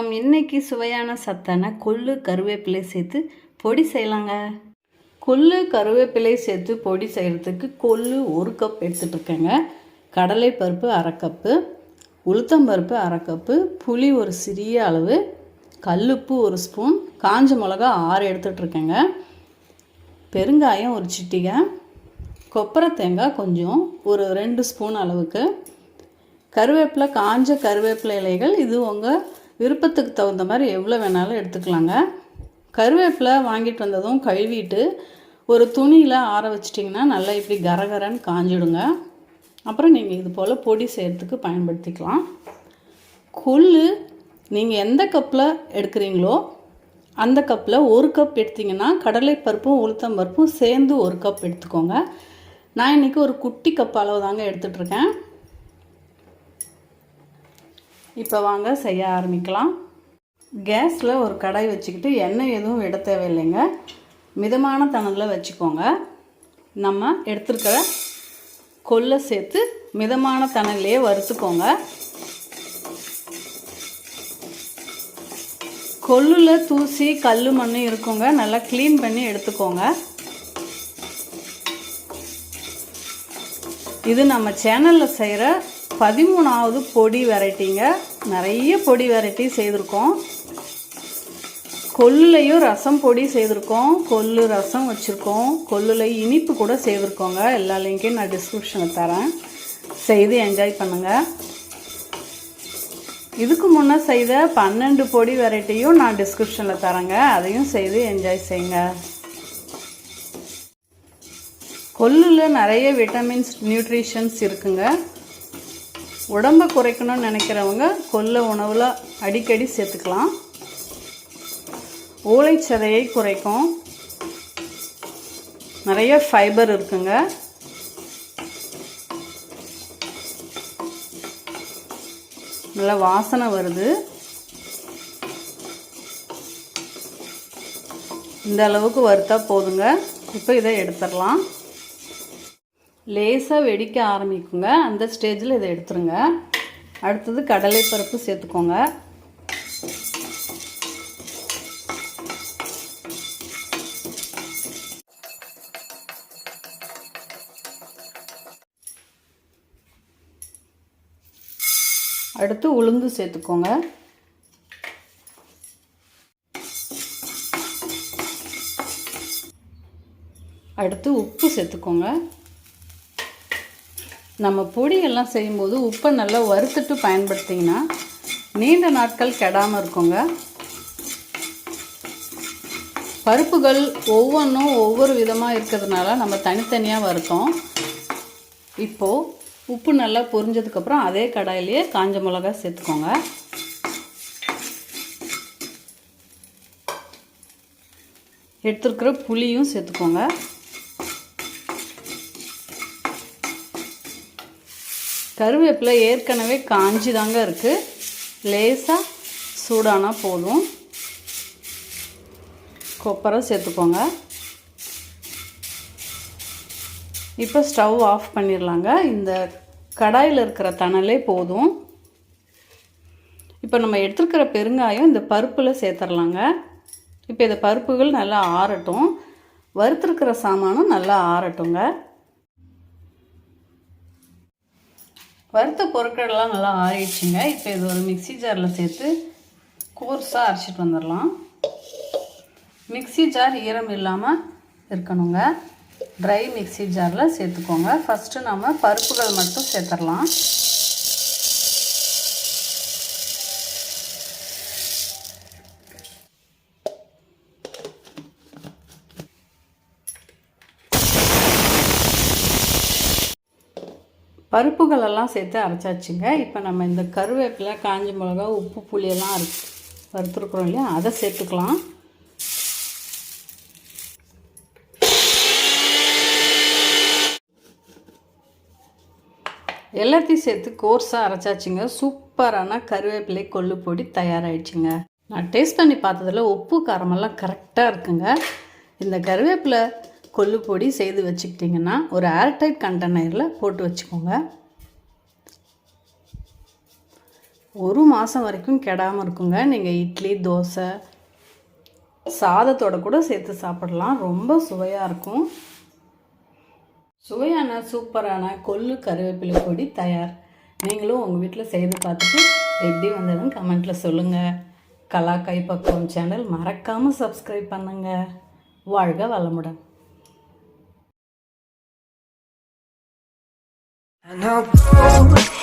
வணக்கம் இன்னைக்கு சுவையான சத்தான கொள்ளு கருவேப்பிலை சேர்த்து பொடி செய்யலாங்க. கொள்ளு கருவேப்பிலை சேர்த்து பொடி செய்கிறதுக்கு கொள்ளு ஒரு கப் எடுத்துகிட்டு இருக்கேங்க. கடலை பருப்பு அரை கப்பு உளுத்தம்பருப்பு அரை கப்பு புளி ஒரு சிறிய அளவு கல்லுப்பு ஒரு ஸ்பூன் காஞ்ச மிளகா ஆறு எடுத்துகிட்டு இருக்கேங்க. பெருங்காயம் ஒரு சிட்டிகை கொப்பரை தேங்காய் கொஞ்சம் ஒரு ரெண்டு ஸ்பூன் அளவுக்கு கருவேப்பிலை காஞ்ச கருவேப்பிலை இலைகள் இது உங்கள் விருப்பத்துக்கு தகுந்த மாதிரி எவ்வளோ வேணாலும் எடுத்துக்கலாங்க. கருவேப்பிலை வாங்கிட்டு வந்ததும் கழுவிட்டு ஒரு துணியில் ஆற வச்சிட்டிங்கன்னா நல்லா இப்படி கரகரன்னு காஞ்சிடுங்க. அப்புறம் நீங்கள் இது போல் பொடி செய்கிறதுக்கு பயன்படுத்திக்கலாம். கொள்ளு நீங்கள் எந்த கப்பில் எடுக்கிறீங்களோ அந்த கப்பில் ஒரு கப் எடுத்திங்கன்னா கடலைப்பருப்பும் உளுத்தம் பருப்பும் சேர்ந்து ஒரு கப் எடுத்துக்கோங்க. நான் இன்றைக்கி ஒரு குட்டி கப் அளவு தாங்க எடுத்துகிட்ருக்கேன் இப்போ வாங்க செய்ய ஆரம்பிக்கலாம். கேஸில் ஒரு கடாய் வச்சுக்கிட்டு எண்ணெய் எதுவும் விட தேவையில்லைங்க. மிதமான தணலில் வச்சுக்கோங்க. நம்ம எடுத்துருக்கிற கொல்லை சேர்த்து மிதமான தணல்லையே வறுத்துக்கோங்க. கொல்லில் தூசி கல் மண் இருக்குங்க. நல்லா க்ளீன் பண்ணி எடுத்துக்கோங்க. இது நம்ம சேனலில் செய்கிற பதிமூணாவது பொடி வெரைட்டிங்க நிறைய பொடி வெரைட்டி செய்திருக்கோம். கொல்லுலையும் ரசம் பொடி செய்திருக்கோம். கொல்லு ரசம் வச்சுருக்கோம். கொல்லுல இனிப்பு கூட செய்திருக்கோங்க. எல்லா லிங்கையும் நான் டிஸ்கிரிப்ஷனில் தரேன். செய்து என்ஜாய் பண்ணுங்கள் இதுக்கு முன்னே செய்த பன்னெண்டு பொடி வெரைட்டியும் நான் டிஸ்கிரிப்ஷனில் தரேங்க. அதையும் செய்து என்ஜாய் செய்யுங்க. கொல்லில் நிறைய விட்டமின்ஸ் நியூட்ரிஷன்ஸ் இருக்குங்க. உடம்பை குறைக்கணும்னு நினைக்கிறவங்க கொல்லை உணவில் அடிக்கடி சேர்த்துக்கலாம். ஓலைச்சதையை குறைக்கும். நிறைய ஃபைபர் இருக்குங்க. நல்ல வாசனை வருது. இந்த அளவுக்கு வறுத்தா போதுங்க. இப்போ இதை எடுத்துடலாம். லேசாக வெடிக்க ஆரம்பிக்குங்க. அந்த ஸ்டேஜில் இதை எடுத்துருங்க. அடுத்தது கடலைப்பருப்பு சேர்த்துக்கோங்க. அடுத்து உளுந்து சேர்த்துக்கோங்க. அடுத்து உப்பு சேர்த்துக்கோங்க. நம்ம பொடியெல்லாம் செய்யும்போது உப்பை நல்லா வறுத்துட்டு பயன்படுத்திங்கன்னா நீண்ட நாட்கள் கெடாமல் இருக்குங்க. பருப்புகள் ஒவ்வொன்றும் ஒவ்வொரு விதமாக இருக்கிறதுனால நம்ம தனித்தனியாக வறுத்தோம். இப்போது உப்பு நல்லா பொரிஞ்சதுக்கப்புறம் அதே கடாயிலேயே காஞ்ச மிளகா சேர்த்துக்கோங்க. எடுத்துருக்கிற புளியும் சேர்த்துக்கோங்க. கருவேப்பிலை ஏற்கனவே காஞ்சி தாங்க இருக்குது லேசாக சூடானா போதும். கொப்பரை சேர்த்துக்கோங்க. இப்போ ஸ்டவ் ஆஃப் பண்ணிடலாங்க இந்த கடாயில் இருக்கிற தணலே போதும். இப்போ நம்ம எடுத்துருக்கிற பெருங்காயம் இந்த பருப்பில் சேர்த்துடலாங்க இப்போ இந்த பருப்புகள் நல்லா ஆறட்டும். வறுத்துருக்கிற சாமானும் நல்லா ஆறட்டுங்க. வறுத்த பொருட்கள்லாம் நல்லா ஆறிடுச்சுங்க. இப்போ இது ஒரு மிக்சி ஜாரில் சேர்த்து கோர்ஸாக அரைச்சிட்டு வந்துடலாம். மிக்சி ஜார் ஈரம் இல்லாமல் இருக்கணுங்க. ட்ரை மிக்சி ஜாரில் சேர்த்துக்கோங்க. ஃபஸ்ட்டு நம்ம பருப்புகள் மட்டும் சேர்த்துடலாம். பருப்புகளெல்லாம் சேர்த்து அரைச்சாச்சுங்க. இப்போ நம்ம இந்த கருவேப்பிலை காஞ்ச மிளகா உப்பு புளியெல்லாம் அரை வறுத்துருக்குறோம் இல்லையா? அதை சேர்த்துக்கலாம். எல்லாத்தையும் சேர்த்து கோர்ஸாக அரைச்சாச்சுங்க. சூப்பரான கருவேப்பிலை கொள்ளு பொடி தயாராகிடுச்சுங்க நான் டேஸ்ட் பண்ணி பார்த்ததில் உப்பு காரமெல்லாம் கரெக்டாக இருக்குங்க. இந்த கருவேப்பிலை கொல்லு பொடி செய்து வச்சுக்கிட்டிங்கன்னா ஒரு ஏர்டைட் கண்டெய்னரில் போட்டு வச்சுக்கோங்க. ஒரு மாதம் வரைக்கும் கெடாமல் இருக்குங்க. நீங்கள் இட்லி தோசை சாதத்தோட கூட சேர்த்து சாப்பிடலாம். ரொம்ப சுவையாக இருக்கும். சுவையான சூப்பரான கொள்ளு கருவேப்பிலை பொடி தயார். நீங்களும் உங்கள் வீட்டில் செய்து பார்த்துட்டு எப்படி வந்ததுன்னு கமெண்ட்டில் சொல்லுங்கள் கலா கைப்பக்குவம் சேனல் மறக்காமல் சப்ஸ்கிரைப் பண்ணுங்கள் வாழ்க வளமுடன். And I'll go